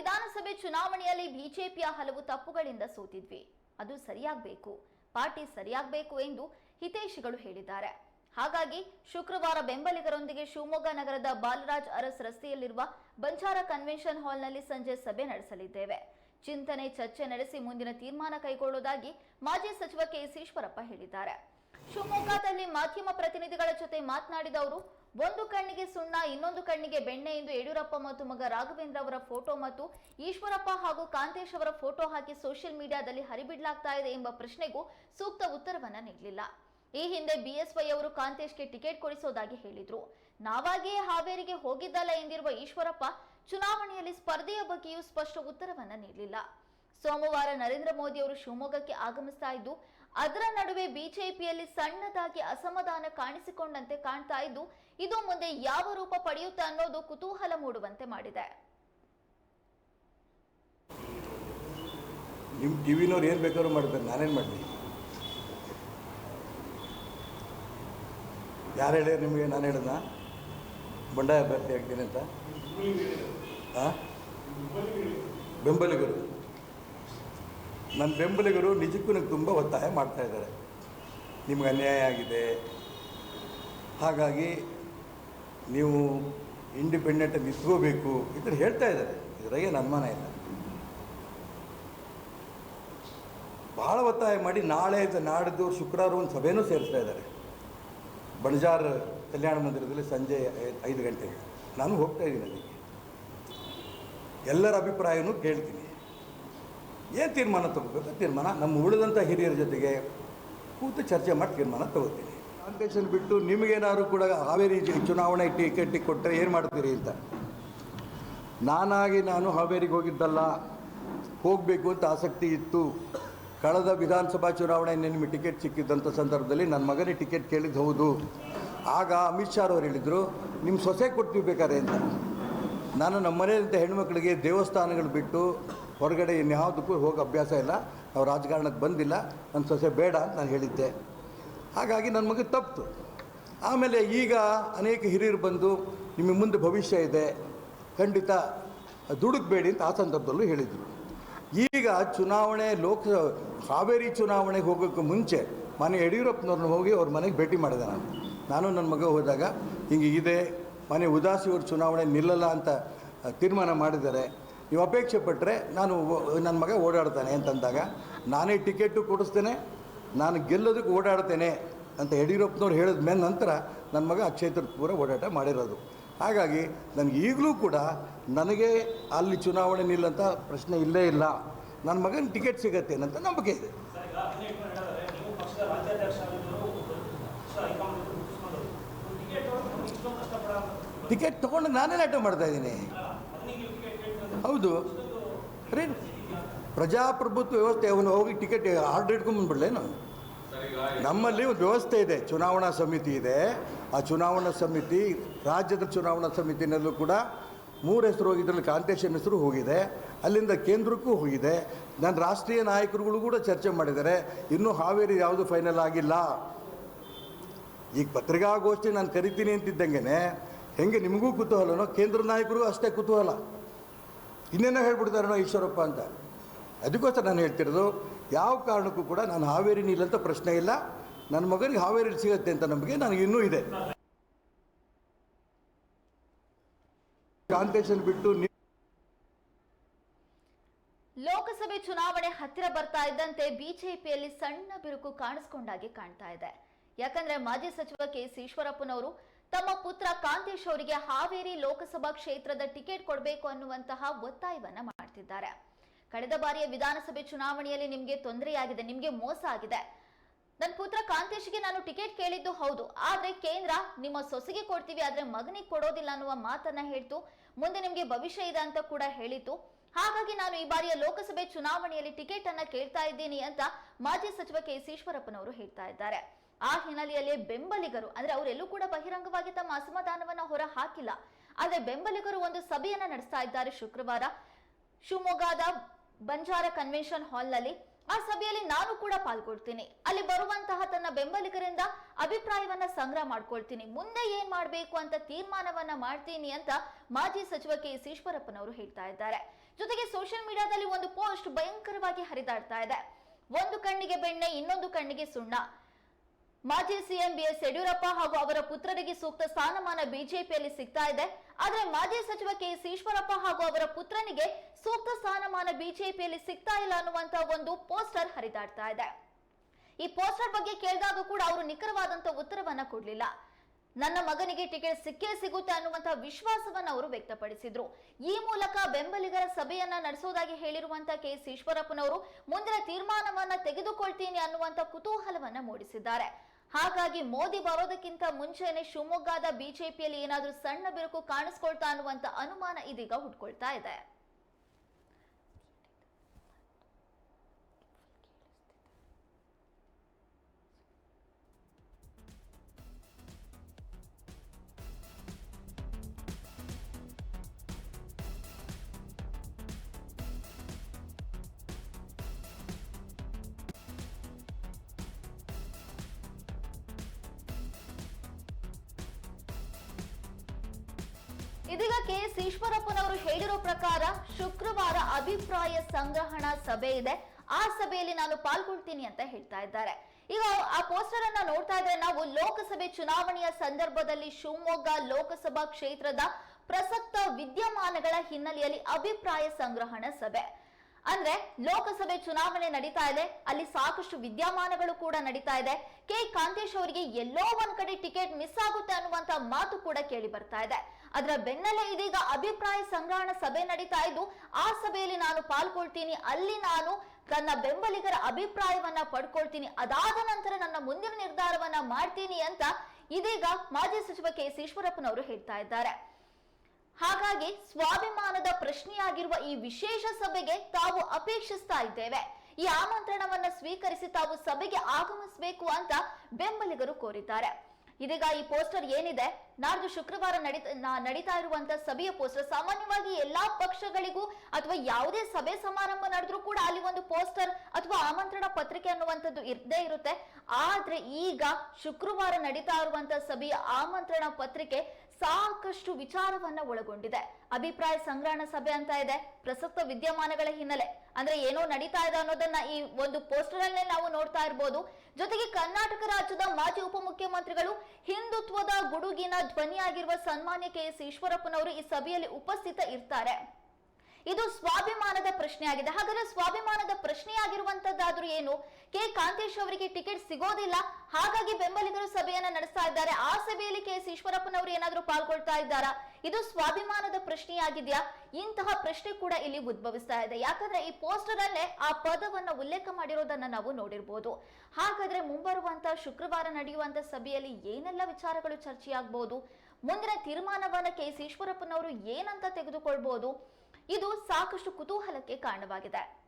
ವಿಧಾನಸಭೆ ಚುನಾವಣೆಯಲ್ಲಿ ಬಿಜೆಪಿಯ ಹಲವು ತಪ್ಪುಗಳಿಂದ ಸೋತಿದ್ವಿ. ಅದು ಸರಿಯಾಗಬೇಕು. ಪಾರ್ಟಿ ಸರಿಯಾಗಬೇಕು ಎಂದು ಹಿತೇಶಿಗಳು ಹೇಳಿದ್ದಾರೆ. ಹಾಗಾಗಿ ಶುಕ್ರವಾರ ಬೆಂಬಲಿಗರೊಂದಿಗೆ ಶಿವಮೊಗ್ಗ ನಗರದ ಬಾಲರಾಜ್ ಅರಸ್ ರಸ್ತೆಯಲ್ಲಿರುವ ಬಂಜಾರ ಕನ್ವೆನ್ಷನ್ ಹಾಲ್ನಲ್ಲಿ ಸಂಜೆ ಸಭೆ ನಡೆಸಲಿದ್ದೇವೆ. ಚಿಂತನೆ, ಚರ್ಚೆ ನಡೆಸಿ ಮುಂದಿನ ತೀರ್ಮಾನ ಕೈಗೊಳ್ಳುವುದಾಗಿ ಮಾಜಿ ಸಚಿವ ಕೆಎಸ್ ಈಶ್ವರಪ್ಪ ಹೇಳಿದ್ದಾರೆ. ಶಿವಮೊಗ್ಗದಲ್ಲಿ ಮಾಧ್ಯಮ ಪ್ರತಿನಿಧಿಗಳ ಜೊತೆ ಮಾತನಾಡಿದ ಅವರು ಒಂದು ಕಣ್ಣಿಗೆ ಸುಣ್ಣ, ಇನ್ನೊಂದು ಕಣ್ಣಿಗೆ ಬೆಣ್ಣೆ ಎಂದು ಯಡಿಯೂರಪ್ಪ ಮತ್ತು ಮಗ ರಾಘವೇಂದ್ರ ಅವರ ಫೋಟೋ ಮತ್ತು ಈಶ್ವರಪ್ಪ ಹಾಗೂ ಕಾಂತೇಶ್ ಅವರ ಫೋಟೋ ಹಾಕಿ ಸೋಷಿಯಲ್ ಮೀಡಿಯಾದಲ್ಲಿ ಹರಿಬಿಡ್ಲಾಗ್ತಾ ಇದೆ ಎಂಬ ಪ್ರಶ್ನೆಗೂ ಸೂಕ್ತ ಉತ್ತರವನ್ನ ನೀಡಲಿಲ್ಲ. ಈ ಹಿಂದೆ ಬಿಎಸ್ವೈ ಅವರು ಕಾಂತೇಶ್ಗೆ ಟಿಕೆಟ್ ಕೊಡಿಸೋದಾಗಿ ಹೇಳಿದ್ರು. ನಾವಾಗಿಯೇ ಹಾವೇರಿಗೆ ಹೋಗಿದ್ದಲ್ಲ ಎಂದಿರುವ ಈಶ್ವರಪ್ಪ, ಚುನಾವಣೆಯಲ್ಲಿ ಸ್ಪರ್ಧೆಯ ಬಗ್ಗೆಯೂ ಸ್ಪಷ್ಟ ಉತ್ತರವನ್ನ ನೀಡಲಿಲ್ಲ. ಸೋಮವಾರ ನರೇಂದ್ರ ಮೋದಿ ಅವರು ಶಿವಮೊಗ್ಗಕ್ಕೆ ಆಗಮಿಸ್ತಾ ಇದ್ದು, ಅದರ ನಡುವೆ ಬಿಜೆಪಿಯಲ್ಲಿ ಸಣ್ಣದಾಗಿ ಅಸಮಾಧಾನ ಕಾಣಿಸಿಕೊಂಡಂತೆ ಕಾಣ್ತಾ ಇದ್ದು, ಇದು ಮುಂದೆ ಯಾವ ರೂಪ ಪಡೆಯುತ್ತೆ ಅನ್ನೋದು ಕುತೂಹಲ ಮೂಡುವಂತೆ ಮಾಡಿದೆ. ನಿಮ್ಮ ಟಿ ವಿನವ್ರು ಏನು ಬೇಕಾದ್ರೂ ಮಾಡ್ತಾರೆ, ನಾನೇನು ಮಾಡಲಿ? ಯಾರು ಹೇಳಿ ನಿಮಗೆ ನಾನು ಹೇಳ್ದ? ಬಂಡಾಯ ಅಭ್ಯರ್ಥಿ ಆಗ್ತೀನಿ ಅಂತ. ಹಾಂ ಬೆಂಬಲಿಗರು. ನನ್ನ ಬೆಂಬಲಿಗರು ನಿಜಕ್ಕೂ ನನಗೆ ತುಂಬ ಒತ್ತಾಯ ಮಾಡ್ತಾ ಇದ್ದಾರೆ. ನಿಮ್ಗೆ ಅನ್ಯಾಯ ಆಗಿದೆ. ಹಾಗಾಗಿ ನೀವು ಇಂಡಿಪೆಂಡೆಂಟ್ ನಿಂತ್ಕೋಬೇಕು ಥರ ಹೇಳ್ತಾ ಇದ್ದಾರೆ. ಇದ್ರಾಗೆ ಅನುಮಾನ ಇಲ್ಲ. ಭಾಳ ಒತ್ತಾಯ ಮಾಡಿ ನಾಳೆ ನಾಡಿದ್ದು ಶುಕ್ರವಾರ ಒಂದು ಸಭೆನೂ ಸೇರಿಸ್ತಾ ಇದ್ದಾರೆ. ಬಣಜಾರ್ ಕಲ್ಯಾಣ ಮಂದಿರದಲ್ಲಿ ಸಂಜೆ ಐದು ಗಂಟೆಗೆ. ನಾನು ಹೋಗ್ತಾ ಇದ್ದೀನಿ ಅಲ್ಲಿಗೆ. ಎಲ್ಲರ ಅಭಿಪ್ರಾಯವೂ ಕೇಳ್ತೀನಿ. ಏನು ತೀರ್ಮಾನ ತಗೋಬೇಕು ತೀರ್ಮಾನ? ನಮ್ಮ ಉಳಿದಂಥ ಹಿರಿಯರ ಜೊತೆಗೆ ಕೂತು ಚರ್ಚೆ ಮಾಡಿ ತೀರ್ಮಾನ ತಗೋತೀನಿ. ಕಾಂಪಿಟೇಷನ್ ಬಿಟ್ಟು ನಿಮಗೇನಾದ್ರು ಕೂಡ ಹಾವೇರಿ ಚುನಾವಣೆ ಟಿಕೆಟ್ ಕೊಟ್ಟರೆ ಏನು ಮಾಡ್ತೀರಿ ಅಂತ? ನಾನಾಗಿ ನಾನು ಹಾವೇರಿಗೆ ಹೋಗಿದ್ದಲ್ಲ. ಹೋಗಬೇಕು ಅಂತ ಆಸಕ್ತಿ ಇತ್ತು. ಕಳೆದ ವಿಧಾನಸಭಾ ಚುನಾವಣೆ ನಿಮಗೆ ಟಿಕೆಟ್ ಸಿಕ್ಕಿದ್ದಂಥ ಸಂದರ್ಭದಲ್ಲಿ ನನ್ನ ಮಗನೇ ಟಿಕೆಟ್ ಕೇಳಿದ್ದು ಹೌದು. ಆಗ ಅಮಿತ್ ಶಾ ಅವರು ಹೇಳಿದರು ನಿಮ್ಮ ಸೊಸೆ ಕೊಡ್ತೀವಿ ಬೇಕಾರೆ ಅಂತ. ನಾನು ನಮ್ಮ ಮನೆಯಂಥ ಹೆಣ್ಮಕ್ಳಿಗೆ ದೇವಸ್ಥಾನಗಳು ಬಿಟ್ಟು ಹೊರಗಡೆ ಇನ್ಯಾವುದಕ್ಕೂ ಹೋಗಿ ಅಭ್ಯಾಸ ಇಲ್ಲ. ನಾವು ರಾಜಕಾರಣಕ್ಕೆ ಬಂದಿಲ್ಲ. ನನ್ನ ಸೊಸೆ ಬೇಡ ಅಂತ ನಾನು ಹೇಳಿದ್ದೆ. ಹಾಗಾಗಿ ನನ್ನ ಮಗ ತಪ್ಪು. ಆಮೇಲೆ ಈಗ ಅನೇಕ ಹಿರಿಯರು ಬಂದು ನಿಮ್ಮ ಮುಂದೆ ಭವಿಷ್ಯ ಇದೆ. ಖಂಡಿತ ದುಡುಕಬೇಡಿ ಅಂತ ಆ ಸಂದರ್ಭದಲ್ಲೂ ಹೇಳಿದರು. ಈಗ ಚುನಾವಣೆ ಲೋಕ ಹಾವೇರಿ ಚುನಾವಣೆಗೆ ಹೋಗೋಕ್ಕೆ ಮುಂಚೆ ಮನೆ ಯಡಿಯೂರಪ್ಪನವ್ರನ್ನ ಹೋಗಿ ಅವ್ರ ಮನೆಗೆ ಭೇಟಿ ಮಾಡಿದೆ ನಾನು. ನಾನು ನನ್ನ ಮಗ ಹೋದಾಗ ಹಿಂಗೆ ಇದೆ. ಮನೆ ಉದಾಸಿಯವ್ರ ಚುನಾವಣೆ ನಿಲ್ಲಲ್ಲ ಅಂತ ತೀರ್ಮಾನ ಮಾಡಿದ್ದಾರೆ. ನೀವು ಅಪೇಕ್ಷೆ ಪಟ್ಟರೆ ನಾನು ನನ್ನ ಮಗ ಓಡಾಡ್ತಾನೆ ಅಂತಂದಾಗ, ನಾನೇ ಟಿಕೆಟು ಕೊಡಿಸ್ತೇನೆ, ನಾನು ಗೆಲ್ಲೋದಕ್ಕೆ ಓಡಾಡ್ತೇನೆ ಅಂತ ಯಡಿಯೂರಪ್ಪನವ್ರು ಹೇಳಿದ ಮೇಲೆ ನಂತರ ನನ್ನ ಮಗ ಕ್ಷೇತ್ರದ ಪೂರ ಓಡಾಟ ಮಾಡಿರೋದು. ಹಾಗಾಗಿ ನನಗೆ ಈಗಲೂ ಕೂಡ ನನಗೆ ಅಲ್ಲಿ ಚುನಾವಣೆ ನಿಲ್ಲಂತ ಪ್ರಶ್ನೆ ಇಲ್ಲೇ ಇಲ್ಲ. ನನ್ನ ಮಗನ ಟಿಕೆಟ್ ಸಿಗತ್ತೆ ಅಂತ ನಂಬಿಕೆ ಇದೆ. ಟಿಕೆಟ್ ತೊಗೊಂಡು ನಾನೇ ನಾಟ ಮಾಡ್ತಾ ಇದ್ದೀನಿ ಅದನ್ನೇ ನೀವು ಟಿಕೆಟ್ ಕೇಳ್ಕೊಂಡು ಹೌದು. ರೀ ಪ್ರಜಾಪ್ರಭುತ್ವ ವ್ಯವಸ್ಥೆ, ಅವನು ಹೋಗಿ ಟಿಕೆಟ್ ಆರ್ಡರ್ ಇಟ್ಕೊಂಡ್ಬಂದ್ಬಿಡ್ಲೇನು ನಮ್ಮಲ್ಲಿ ಒಂದು ವ್ಯವಸ್ಥೆ ಇದೆ, ಚುನಾವಣಾ ಸಮಿತಿ ಇದೆ. ಆ ಚುನಾವಣಾ ಸಮಿತಿ, ರಾಜ್ಯದ ಚುನಾವಣಾ ಸಮಿತಿನಲ್ಲೂ ಕೂಡ ಮೂರು ಹೆಸರು ಹೋಗಿದ್ರಲ್ಲಿ ಕಾಂತೇಶನ್ ಹೆಸರು ಹೋಗಿದೆ. ಅಲ್ಲಿಂದ ಕೇಂದ್ರಕ್ಕೂ ಹೋಗಿದೆ. ನನ್ನ ರಾಷ್ಟ್ರೀಯ ನಾಯಕರುಗಳು ಕೂಡ ಚರ್ಚೆ ಮಾಡಿದ್ದಾರೆ. ಇನ್ನೂ ಹಾವೇರಿ ಯಾವುದು ಫೈನಲ್ ಆಗಿಲ್ಲ. ಈಗ ಪತ್ರಿಕಾಗೋಷ್ಠಿ ನಾನು ಕರಿತೀನಿ ಅಂತಿದ್ದಂಗೆ ಹೆಂಗೆ ನಿಮಗೂ ಕುತೂಹಲನೋ ಕೇಂದ್ರ ನಾಯಕರಿಗೂ ಅಷ್ಟೇ ಕುತೂಹಲ. ಇನ್ನೇನೋ ಹೇಳ್ಬಿಡ್ತಾರೋ ಈಶ್ವರಪ್ಪ ಅಂತ. ಅದಕ್ಕೋಸ್ಕರ ನಾನು ಹೇಳ್ತಿರೋದು, ಯಾವ ಕಾರಣಕ್ಕೂ ಕೂಡ ನಾನು ಹಾವೇರಿ ನಿಲ್ಲಂತ ಪ್ರಶ್ನೆ ಇಲ್ಲ. ನನ್ನ ಮಗನಿಗೆ ಹಾವೇರಿ ಸಿಗುತ್ತೆ ಅಂತ ನಮಗೆ ನನಗೆ ಇನ್ನೂ ಇದೆ. ಕಾಂಪಿಟೇಷನ್ ಬಿಟ್ಟು ಲೋಕಸಭೆ ಚುನಾವಣೆ ಹತ್ತಿರ ಬರ್ತಾ ಇದ್ದಂತೆ ಬಿಜೆಪಿಯಲ್ಲಿ ಸಣ್ಣ ಬಿರುಕು ಕಾಣಿಸ್ಕೊಂಡಾಗೆ ಕಾಣ್ತಾ ಇದೆ. ಯಾಕಂದ್ರೆ ಮಾಜಿ ಸಚಿವ ಕೆ ಈಶ್ವರಪ್ಪನವರು ತಮ್ಮ ಪುತ್ರ ಕಾಂತೇಶ್ ಅವರಿಗೆ ಹಾವೇರಿ ಲೋಕಸಭಾ ಕ್ಷೇತ್ರದ ಟಿಕೆಟ್ ಕೊಡಬೇಕು ಅನ್ನುವಂತಹ ಒತ್ತಾಯವನ್ನ ಮಾಡ್ತಿದ್ದಾರೆ. ಕಳೆದ ಬಾರಿಯ ವಿಧಾನಸಭೆ ಚುನಾವಣೆಯಲ್ಲಿ ನಿಮ್ಗೆ ತೊಂದರೆಯಾಗಿದೆ, ನಿಮ್ಗೆ ಮೋಸ ಆಗಿದೆ. ನನ್ನ ಪುತ್ರ ಕಾಂತೇಶ್ಗೆ ನಾನು ಟಿಕೆಟ್ ಕೇಳಿದ್ದು ಹೌದು, ಆದ್ರೆ ಕೇಂದ್ರ ನಿಮ್ಮ ಸೊಸೆಗೆ ಕೊಡ್ತೀವಿ, ಆದ್ರೆ ಮಗನಿಗೆ ಕೊಡೋದಿಲ್ಲ ಅನ್ನುವ ಮಾತನ್ನ ಹೇಳ್ತು, ಮುಂದೆ ನಿಮ್ಗೆ ಭವಿಷ್ಯ ಇದೆ ಅಂತ ಕೂಡ ಹೇಳಿತು. ಹಾಗಾಗಿ ನಾನು ಈ ಬಾರಿಯ ಲೋಕಸಭೆ ಚುನಾವಣೆಯಲ್ಲಿ ಟಿಕೆಟ್ ಅನ್ನ ಕೇಳ್ತಾ ಇದ್ದೀನಿ ಅಂತ ಮಾಜಿ ಸಚಿವ ಕೆ ಎಸ್ ಈಶ್ವರಪ್ಪನವರು ಹೇಳ್ತಾ ಇದ್ದಾರೆ. ಆ ಹಿನ್ನೆಲೆಯಲ್ಲಿ ಬೆಂಬಲಿಗರು, ಅಂದ್ರೆ ಅವರೆಲ್ಲೂ ಕೂಡ ಬಹಿರಂಗವಾಗಿ ತಮ್ಮ ಅಸಮಾಧಾನವನ್ನ ಹೊರ ಹಾಕಿಲ್ಲ. ಆದ್ರೆ ಬೆಂಬಲಿಗರು ಒಂದು ಸಭೆಯನ್ನ ನಡೆಸ್ತಾ ಇದ್ದಾರೆ ಶುಕ್ರವಾರ. ಶಿವಮೊಗ್ಗದ ಬಂಜಾರ ಕನ್ವೆನ್ಷನ್ ಹಾಲ್ನಲ್ಲಿ ಆ ಸಭೆಯಲ್ಲಿ ನಾನು ಕೂಡ ಪಾಲ್ಗೊಳ್ತೀನಿ. ಅಲ್ಲಿ ಬರುವಂತಹ ತನ್ನ ಬೆಂಬಲಿಗರಿಂದ ಅಭಿಪ್ರಾಯವನ್ನ ಸಂಗ್ರಹ ಮಾಡ್ಕೊಳ್ತೀನಿ. ಮುಂದೆ ಏನ್ ಮಾಡಬೇಕು ಅಂತ ತೀರ್ಮಾನವನ್ನ ಮಾಡ್ತೀನಿ ಅಂತ ಮಾಜಿ ಸಚಿವ ಕೆ ಈಶ್ವರಪ್ಪನವರು ಹೇಳ್ತಾ ಇದ್ದಾರೆ. ಜೊತೆಗೆ ಸೋಷಿಯಲ್ ಮೀಡಿಯಾದಲ್ಲಿ ಒಂದು ಪೋಸ್ಟ್ ಭಯಂಕರವಾಗಿ ಹರಿದಾಡ್ತಾ ಇದೆ. ಒಂದು ಕಣ್ಣಿಗೆ ಬೆಣ್ಣೆ, ಇನ್ನೊಂದು ಕಣ್ಣಿಗೆ ಸುಣ್ಣ. ಮಾಜಿ ಸಿಎಂ ಬಿ ಎಸ್ ಯಡಿಯೂರಪ್ಪ ಹಾಗೂ ಅವರ ಪುತ್ರರಿಗೆ ಸೂಕ್ತ ಸ್ಥಾನಮಾನ ಬಿಜೆಪಿಯಲ್ಲಿ ಸಿಗ್ತಾ ಇದೆ. ಆದ್ರೆ ಮಾಜಿ ಸಚಿವ ಕೆ ಈಶ್ವರಪ್ಪ ಹಾಗೂ ಅವರ ಪುತ್ರನಿಗೆ ಸೂಕ್ತ ಸ್ಥಾನಮಾನ ಬಿಜೆಪಿಯಲ್ಲಿ ಸಿಗ್ತಾ ಇಲ್ಲ ಅನ್ನುವಂತ ಒಂದು ಪೋಸ್ಟರ್ ಹರಿದಾಡ್ತಾ ಇದೆ. ಈ ಪೋಸ್ಟರ್ ಬಗ್ಗೆ ಕೇಳಿದಾಗ ಕೂಡ ಅವರು ನಿಖರವಾದಂತ ಉತ್ತರವನ್ನ ಕೊಡಲಿಲ್ಲ. ನನ್ನ ಮಗನಿಗೆ ಟಿಕೆಟ್ ಸಿಕ್ಕೇ ಸಿಗುತ್ತೆ ಅನ್ನುವಂತ ವಿಶ್ವಾಸವನ್ನ ಅವರು ವ್ಯಕ್ತಪಡಿಸಿದ್ರು. ಈ ಮೂಲಕ ಬೆಂಬಲಿಗರ ಸಭೆಯನ್ನ ನಡೆಸೋದಾಗಿ ಹೇಳಿರುವಂತ ಕೆ ಎಸ್ ಈಶ್ವರಪ್ಪನವರು, ಮುಂದಿನ ತೀರ್ಮಾನವನ್ನ ತೆಗೆದುಕೊಳ್ತೀನಿ ಅನ್ನುವಂತ ಕುತೂಹಲವನ್ನ ಮೂಡಿಸಿದ್ದಾರೆ. ಹಾಗಾಗಿ ಮೋದಿ ಬರೋದಕ್ಕಿಂತ ಮುಂಚೆನೆ ಶಿವಮೊಗ್ಗದ ಬಿಜೆಪಿಯಲ್ಲಿ ಏನಾದ್ರೂ ಸಣ್ಣ ಬಿರುಕು ಕಾಣಿಸ್ಕೊಳ್ತಾ ಅನ್ನುವಂತ ಅನುಮಾನ ಇದೀಗ ಹುಟ್ಕೊಳ್ತಾ ಇದೆ. ಇದೀಗ ಕೆ ಎಸ್ ಈಶ್ವರಪ್ಪನವರು ಹೇಳಿರೋ ಪ್ರಕಾರ ಶುಕ್ರವಾರ ಅಭಿಪ್ರಾಯ ಸಂಗ್ರಹಣ ಸಭೆ ಇದೆ. ಆ ಸಭೆಯಲ್ಲಿ ನಾನು ಪಾಲ್ಗೊಳ್ತೀನಿ ಅಂತ ಹೇಳ್ತಾ ಇದ್ದಾರೆ. ಈಗ ಆ ಪೋಸ್ಟರ್ ಅನ್ನ ನೋಡ್ತಾ ಇದ್ರೆ ನಾವು ಲೋಕಸಭೆ ಚುನಾವಣೆಯ ಸಂದರ್ಭದಲ್ಲಿ ಶಿವಮೊಗ್ಗ ಲೋಕಸಭಾ ಕ್ಷೇತ್ರದ ಪ್ರಸಕ್ತ ವಿದ್ಯಮಾನಗಳ ಹಿನ್ನೆಲೆಯಲ್ಲಿ ಅಭಿಪ್ರಾಯ ಸಂಗ್ರಹಣ ಸಭೆ. ಅಂದ್ರೆ ಲೋಕಸಭೆ ಚುನಾವಣೆ ನಡೀತಾ ಇದೆ. ಅಲ್ಲಿ ಸಾಕಷ್ಟು ವಿದ್ಯಮಾನಗಳು ಕೂಡ ನಡೀತಾ ಇದೆ. ಕೆ ಕಾಂತೇಶ್ ಅವರಿಗೆ ಎಲ್ಲೋ ಒಂದ್ ಕಡೆ ಟಿಕೆಟ್ ಮಿಸ್ ಆಗುತ್ತೆ ಅನ್ನುವಂತ ಮಾತು ಕೂಡ ಕೇಳಿ ಬರ್ತಾ ಇದೆ. ಅದರ ಬೆನ್ನಲ್ಲೇ ಇದೀಗ ಅಭಿಪ್ರಾಯ ಸಂಗ್ರಹಣ ಸಭೆ ನಡೀತಾ ಇದ್ದು, ಆ ಸಭೆಯಲ್ಲಿ ನಾನು ಪಾಲ್ಗೊಳ್ತೀನಿ, ಅಲ್ಲಿ ನಾನು ತನ್ನ ಬೆಂಬಲಿಗರ ಅಭಿಪ್ರಾಯವನ್ನ ಪಡ್ಕೊಳ್ತೀನಿ, ಅದಾದ ನಂತರ ನನ್ನ ಮುಂದಿನ ನಿರ್ಧಾರವನ್ನ ಮಾಡ್ತೀನಿ ಅಂತ ಇದೀಗ ಮಾಜಿ ಸಚಿವ ಕೆ ಎಸ್ ಈಶ್ವರಪ್ಪನವರು ಹೇಳ್ತಾ ಇದ್ದಾರೆ. ಹಾಗಾಗಿ ಸ್ವಾಭಿಮಾನದ ಪ್ರಶ್ನೆಯಾಗಿರುವ ಈ ವಿಶೇಷ ಸಭೆಗೆ ತಾವು ಅಪೇಕ್ಷಿಸ್ತಾ ಇದ್ದೇವೆ. ಈ ಆಮಂತ್ರಣವನ್ನ ಸ್ವೀಕರಿಸಿ ತಾವು ಸಭೆಗೆ ಆಗಮಿಸಬೇಕು ಅಂತ ಬೆಂಬಲಿಗರು ಕೋರಿದ್ದಾರೆ. ಇದೀಗ ಈ ಪೋಸ್ಟರ್ ಏನಿದೆ? ನಾಡ್ದು ಶುಕ್ರವಾರ ನಡೀತಾ ಇರುವಂತ ಸಭೆಯ ಪೋಸ್ಟರ್ ಸಾಮಾನ್ಯವಾಗಿ ಎಲ್ಲಾ ಪಕ್ಷಗಳಿಗೂ ಅಥವಾ ಯಾವುದೇ ಸಭೆ ಸಮಾರಂಭ ನಡೆದ್ರೂ ಕೂಡ ಅಲ್ಲಿ ಒಂದು ಪೋಸ್ಟರ್ ಅಥವಾ ಆಮಂತ್ರಣ ಪತ್ರಿಕೆ ಅನ್ನುವಂಥದ್ದು ಇರ್ದೇ ಇರುತ್ತೆ. ಆದ್ರೆ ಈಗ ಶುಕ್ರವಾರ ನಡೀತಾ ಇರುವಂತ ಸಭೆಯ ಆಮಂತ್ರಣ ಪತ್ರಿಕೆ ಸಾಕಷ್ಟು ವಿಚಾರವನ್ನ ಒಳಗೊಂಡಿದೆ. ಅಭಿಪ್ರಾಯ ಸಂಗ್ರಹಣ ಸಭೆ ಅಂತ ಇದೆ. ಪ್ರಸಕ್ತ ವಿದ್ಯಮಾನಗಳ ಹಿನ್ನೆಲೆ. ಅಂದ್ರೆ ಏನೋ ನಡೀತಾ ಇದೆ ಅನ್ನೋದನ್ನ ಈ ಒಂದು ಪೋಸ್ಟರ್ ಅಲ್ಲೇ ನಾವು ನೋಡ್ತಾ ಇರ್ಬೋದು. ಜೊತೆಗೆ ಕರ್ನಾಟಕ ರಾಜ್ಯದ ಮಾಜಿ ಉಪಮುಖ್ಯಮಂತ್ರಿಗಳು ಹಿಂದುತ್ವದ ಗುಡುಗಿನ ಧ್ವನಿಯಾಗಿರುವ ಸನ್ಮಾನ್ಯ ಕೆ ಎಸ್ ಈಶ್ವರಪ್ಪನವರು ಈ ಸಭೆಯಲ್ಲಿ ಉಪಸ್ಥಿತ ಇರ್ತಾರೆ. ಇದು ಸ್ವಾಭಿಮಾನದ ಪ್ರಶ್ನೆಯಾಗಿದೆ. ಹಾಗಾದ್ರೆ ಸ್ವಾಭಿಮಾನದ ಪ್ರಶ್ನೆಯಾಗಿರುವಂತದ್ದಾದ್ರೂ ಏನು? ಕೆ. ಕಾಂತೇಶ್ ಅವರಿಗೆ ಟಿಕೆಟ್ ಸಿಗೋದಿಲ್ಲ. ಹಾಗಾಗಿ ಬೆಂಬಲಿಗರು ಸಭೆಯನ್ನ ನಡೆಸ್ತಾ ಇದ್ದಾರೆ. ಆ ಸಭೆಯಲ್ಲಿ ಕೆ. ಎಸ್ ಈಶ್ವರಪ್ಪನವರು ಏನಾದ್ರೂ ಪಾಲ್ಗೊಳ್ತಾ ಇದ್ದಾರಾ? ಇದು ಸ್ವಾಭಿಮಾನದ ಪ್ರಶ್ನೆಯಾಗಿದೆಯಾ? ಇಂತಹ ಪ್ರಶ್ನೆ ಕೂಡ ಇಲ್ಲಿ ಉದ್ಭವಿಸ್ತಾ ಇದೆ. ಯಾಕಂದ್ರೆ ಈ ಪೋಸ್ಟರ್ ಅಲ್ಲೇ ಆ ಪದವನ್ನ ಉಲ್ಲೇಖ ಮಾಡಿರೋದನ್ನ ನಾವು ನೋಡಿರ್ಬೋದು. ಹಾಗಾದ್ರೆ ಮುಂಬರುವಂತ ಶುಕ್ರವಾರ ನಡೆಯುವಂತ ಸಭೆಯಲ್ಲಿ ಏನೆಲ್ಲ ವಿಚಾರಗಳು ಚರ್ಚೆಯಾಗಬಹುದು ಮುಂದಿನ ತೀರ್ಮಾನವನ್ನ ಕೆ. ಎಸ್ ಈಶ್ವರಪ್ಪನವರು ಏನಂತ ತೆಗೆದುಕೊಳ್ಬಹುದು ಇದು ಸಾಕಷ್ಟು ಕುತೂಹಲಕ್ಕೆ ಕಾರಣವಾಗಿದೆ.